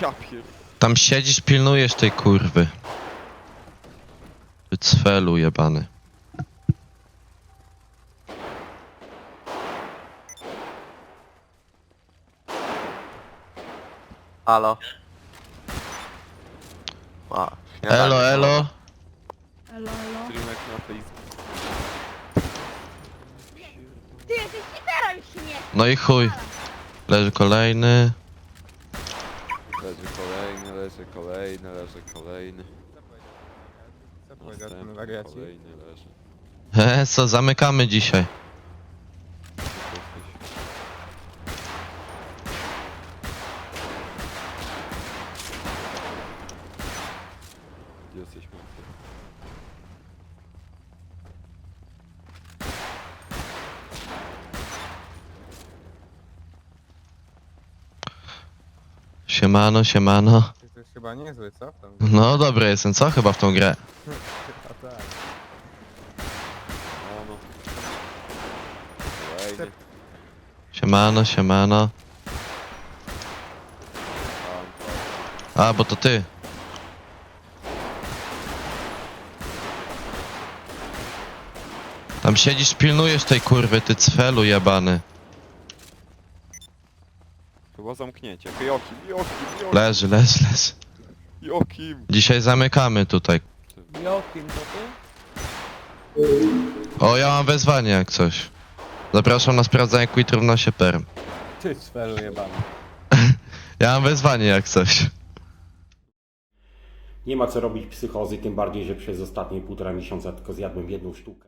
Ja pier... Tam siedzisz, pilnujesz tej kurwy. Ty cfelu jebany. Halo. A, Elo, elo. Elo, elo. Streamek na Facebook. Ty jesteś cheaterem śmieszny! No i chuj. Leży kolejny. Leży kolejny, leży kolejny, leży kolejny. Następny, kolejny leży. He, co, zamykamy dzisiaj. Siemano, siemano. Ty to jest chyba niezły, co? Tam, No dobry jestem, co chyba w tą grę? a tak. O no. Kolejny. Siemano, siemano. Tam, A, bo to ty. Tam siedzisz, pilnujesz tej kurwy, ty cfelu jebany. Chyba zamknięcie. Jokim, Jokim, Jokim, Leży, leży, leży. Jokim. Dzisiaj zamykamy tutaj. Jokim to ty? O, ja mam wezwanie jak coś. Zapraszam na sprawdzanie quit równa się perm. Ty sferu jebany. Ja mam wezwanie jak coś. Nie ma co robić psychozy, tym bardziej, że przez ostatnie półtora miesiąca tylko zjadłem jedną sztukę.